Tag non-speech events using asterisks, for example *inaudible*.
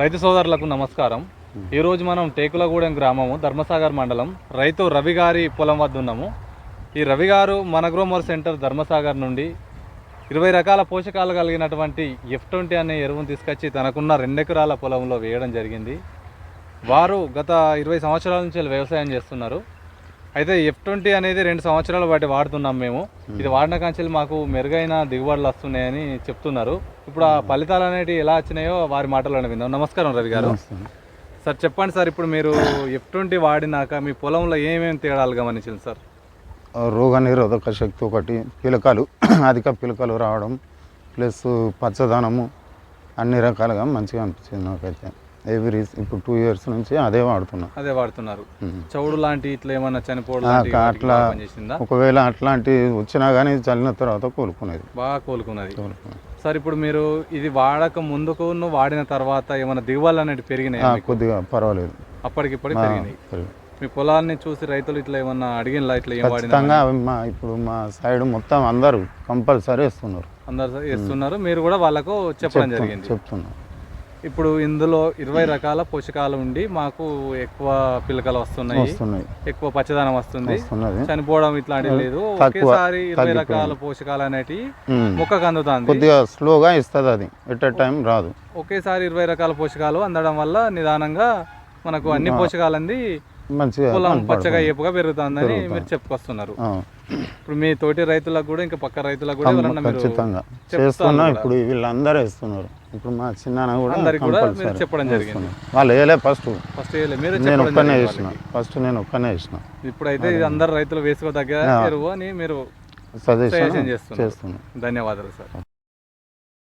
రైతు సోదరులకు నమస్కారం. ఈరోజు మనం టేకులగూడెం గ్రామము ధర్మసాగర్ మండలం. రైతు రవి గారి పొలం వద్ద ఉన్నాము. ఈ రవి గారు మన గ్రోమర్ సెంటర్ ధర్మసాగర్ నుండి ఇరవై రకాల పోషకాలు కలిగినటువంటి ఎఫ్ ట్వంటీ అనే ఎరువును తీసుకొచ్చి తనకున్న రెండెకరాల పొలంలో వేయడం జరిగింది. వారు గత ఇరవై సంవత్సరాల నుంచి వ్యవసాయం చేస్తున్నారు. అయితే ఎఫ్ ట్వంటీ అనేది రెండు సంవత్సరాలు బట్టి వాడుతున్నాం మేము. ఇది వాడిన కాంచెలు మాకు మెరుగైన దిగుబడులు వస్తున్నాయని చెప్తున్నారు. ఇప్పుడు ఆ ఫలితాలు అనేవి ఎలా వచ్చినాయో వారి మాటలోనే విందాం. నమస్కారం రవి గారు. సార్ చెప్పండి సార్ ఇప్పుడు మీరు ఎఫ్ ట్వంటీ వాడినాక మీ పొలంలో ఏమేమి తేడాలు గమనించింది సార్? రోగ నిరోధక శక్తి ఒకటి పిలకలు *clears throat* అధిక పిలకలు రావడం ప్లస్ పచ్చదనము అన్ని రకాలుగా మంచిగా అనిపించింది నాకైతే. ఎవ్రీ ఇప్పుడు టూ ఇయర్స్ నుంచి అదే వాడుతున్నా. అదే వాడుతున్నారు. చౌడు లాంటి ఇట్లా ఏమన్నా చనిపోవడం అట్లా ఒకవేళ అట్లాంటి వచ్చినా కానీ చల్లిన తర్వాత కోలుకునేది. బాగా కోలుకున్నది. సార్ ఇప్పుడు మీరు ఇది వాడక ముందుకు వాడిన తర్వాత ఏమైనా దిగుబడులు అనేవి పెరిగినాయి కొద్దిగా పర్వాలేదు. అప్పటికిప్పటికి ఆ, పెరిగినాయి. పెరిగి- మీ పొలాన్ని చూసి రైతులు ఇట్లా ఏమన్నా అడిగినలా ఇట్లా ఏం ఖచ్చితంగా మా ఇప్పుడు మా సైడ్ మొత్తం అందరూ కంపల్సరీ ఇస్తున్నారు అందరు ఇస్తున్నారు మీరు కూడా వాళ్ళకు చెప్పడం జరిగింది. చెప్తున్నారు ఇప్పుడు ఇందులో ఇరవై రకాల పోషకాలు ఉండి మాకు ఎక్కువ పిలకలు వస్తున్నాయి. ఎక్కువ పచ్చదనం వస్తుంది. చనిపోవడం ఇట్లాంటివి లేదు. ఒకేసారి ఇరవై. రకాల పోషకాలు అనేటివి ఉమ్. మొక్కకు అందుతుంది. కొద్దిగా స్లోగా ఇస్తుంది అది. ఎట్ టైం రాదు. ఒకేసారి ఇరవై రకాల పోషకాలు అందడం వల్ల నిదానంగా మనకు అన్ని పోషకాలు అంది పొలం. పచ్చగా ఏపుగా పెరుగుతుందని మీరు చెప్పుకొస్తున్నారు. ఇప్పుడు మీ తోటి రైతులకు కూడా ఇంకా పక్క రైతులకు కూడా ఖచ్చితంగా. చేస్తున్నా. ఇప్పుడు వీళ్ళందరూ ఇస్తున్నారు ఇప్పుడు మా చిన్న కూడా అందరికి కూడా మీరు చెప్పడం జరిగింది. వాళ్ళు వేయలే ఫస్ట్ ఫస్ట్ మీరు నేను ఒక్కనే వేసిన. ఫస్ట్ నేను ఒక్కనే వేసిన ఇప్పుడైతే ఇది అందరు రైతులు వేసుకోదగ్గ ఎరువు అని మీరు సజెషన్ సజెషన్ చేస్తున్నారు. చేస్తున్నా. ధన్యవాదాలు సార్.